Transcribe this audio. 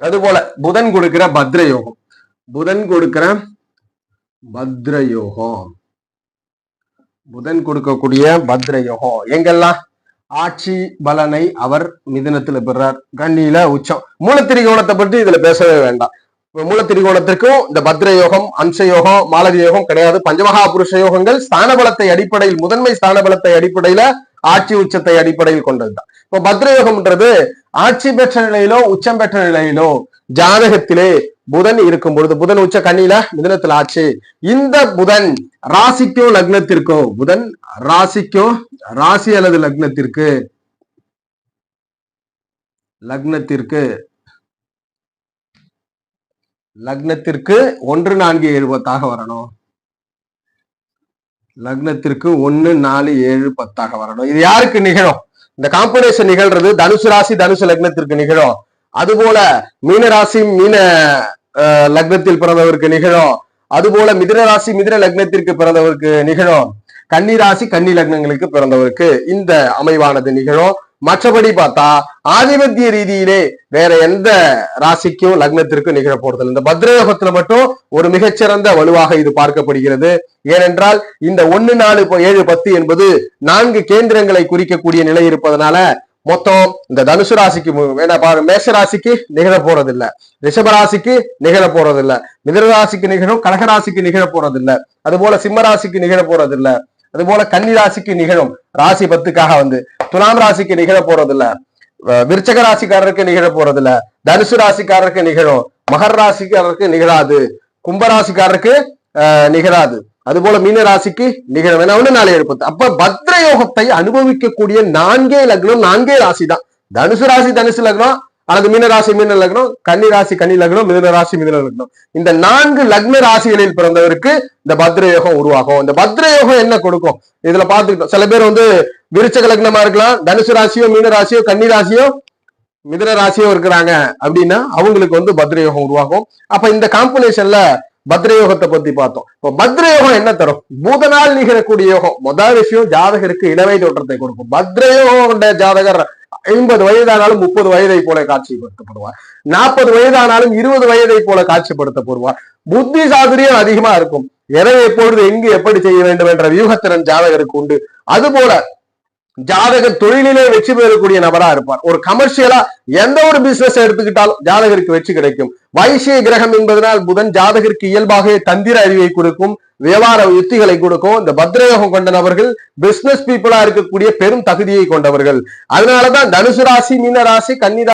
அது போல புதன் கொடுக்கிற பத்ர யோகம் புதன் கொடுக்கிற பத்ர யோகம் புதன் கொடுக்கக்கூடிய பத்ர யோகம் எங்கெல்லாம்? ஆட்சி பலனை அவர் மிதனத்துல பெறார். கண்ணியில உச்சம். மூலத்திரிகோணத்தை பற்றி இதுல பேசவே வேண்டாம். மூலத்திரிகோணத்திற்கும் இந்த பத்ர யோகம் அம்ச யோகம் மாலதி யோகம் கிடையாது. பஞ்சமகா புருஷ யோகங்கள் ஸ்தான பலத்தை அடிப்படையில் முதன்மை ஸ்தான பலத்தை அடிப்படையில ஆட்சி உச்சத்தை அடிப்படையில் கொண்டதுதான். இப்போ பத்ரயோகம்ன்றது ஆட்சி பெற்ற நிலையிலோ உச்சம் பெற்ற நிலையிலோ ஜாதகத்திலே புதன் இருக்கும் பொழுது புதன் உச்ச கண்ணில மிதனத்தில் ஆச்சு இந்த புதன் ராசிக்கோ லக்னத்திற்கோ புதன் ராசிக்கோ ராசி அல்லது லக்னத்திற்கு லக்னத்திற்கு லக்னத்திற்கு ஒன்று நான்கு எழுபத்தாக வரணும். லக்னத்திற்கு ஒன்னு நாலு ஏழு பத்தாக வரணும். இது யாருக்கு நிகழும்? இந்த காம்பினேஷன் நிகழ்றது தனுசு ராசி தனுசு லக்னத்திற்கு நிகழும். அதுபோல மீன ராசி மீன லக்னத்தில் பிறந்தவருக்கு நிகழும். அதுபோல மிதுன ராசி மிதுன லக்னத்திற்கு பிறந்தவருக்கு நிகழும். கன்னி ராசி கன்னி லக்னங்களுக்கு பிறந்தவருக்கு இந்த அமைவானது நிகழும். மற்றபடி பார்த்தா ஆதிபத்திய ரீதியிலே வேற எந்த ராசிக்கும் லக்னத்திற்கும் நிகழ போறதில்லை. இந்த பத்ரயோகத்துல மட்டும் ஒரு மிகச்சிறந்த வலுவாக இது பார்க்கப்படுகிறது. ஏனென்றால் இந்த ஒன்னு நாலு ப- ஏழு பத்து என்பது நான்கு கேந்திரங்களை குறிக்கக்கூடிய நிலை இருப்பதனால மொத்தம் இந்த தனுசு ராசிக்கு பாரு மேஷ ராசிக்கு நிகழ போறதில்ல. ரிஷப ராசிக்கு நிகழ போறதில்ல. மிதன ராசிக்கு நிகழும் கடகராசிக்கு நிகழ போறதில்ல. அதுபோல சிம்ம ராசிக்கு நிகழ போறதில்ல. அதுபோல கன்னி ராசிக்கு நிகழும். ராசி பத்துக்காக வந்து துலாம் ராசிக்கு நிகழ போறது இல்ல விருச்சக ராசிக்காரருக்கு நிகழ போறதில்ல. தனுசு ராசிக்காரருக்கு நிகழும். மகர ராசிக்காரருக்கு நிகழாது. கும்பராசிக்காரருக்கு நிகழாது. அதுபோல மீன ராசிக்கு நிகழும். ஏன்னா ஒண்ணு நாளை எழுப்பது அப்ப பத்ர யோகத்தை அனுபவிக்கக்கூடிய நான்கே லக்னம் நான்கே ராசி தான். தனுசு ராசி தனுசு லக்னம். அல்லது மீன ராசி மீன லக்னம். கன்னி ராசி கன்னி லக்னம். மிதன ராசி மிதன லக்னம். இந்த நான்கு லக்ன ராசிகளில் பிறந்தவருக்கு இந்த பத்ர யோகம் உருவாகும். இந்த பத்ர யோகம் என்ன கொடுக்கும்? இதுல பாத்துக்கிட்டோம் சில பேர் வந்து விருச்சக லக்னமா இருக்கலாம். தனுசு ராசியோ மீன ராசியோ கன்னி ராசியோ மிதன ராசியோ இருக்கிறாங்க அப்படின்னா அவங்களுக்கு வந்து பத்ரயோகம் உருவாகும். அப்ப இந்த காம்பினேஷன்ல பத்ரயோகத்தை பத்தி பார்த்தோம். இப்போ பத்ரயோகம் என்ன தரும்? பூதனால் நிகழக்கூடிய யோகம். முதல் விஷயம் ஜாதகருக்கு இளவை தோற்றத்தை கொடுக்கும். பத்ரயோகம் கொண்ட ஜாதகர் ஐம்பது வயதானாலும் முப்பது வயதை போல காட்சிப்படுத்தப்படுவார். நாற்பது வயதானாலும் இருபது வயதை போல காட்சிப்படுத்தப்படுவார். புத்தி சாதுரியம் அதிகமா இருக்கும். எதை எப்பொழுது எங்கு எப்படி செய்ய வேண்டும் என்ற வியூகத்திறன் ஜாதகருக்கு உண்டு. அதுபோல ஜாதகர் தொழிலிலே வெற்றி பெறக்கூடிய நபரா இருப்பார். ஒரு கமர்ஷியலா எந்த ஒரு பிசினஸ் எடுத்துக்கிட்டாலும் ஜாதகருக்கு வெற்றி கிடைக்கும். வைசிய கிரகம் என்பதனால் புதன் ஜாதகருக்கு இயல்பாகவே தந்திர அறிவை கொடுக்கும் வியாபார யுத்திகளை கொடுக்கும். இந்த பத்ரயோகம் கொண்ட நபர்கள் பிசினஸ் பீப்புளா இருக்கக்கூடிய பெரும் தகுதியை கொண்டவர்கள். அதனாலதான் தனுசு ராசி மீன ராசி கன்னி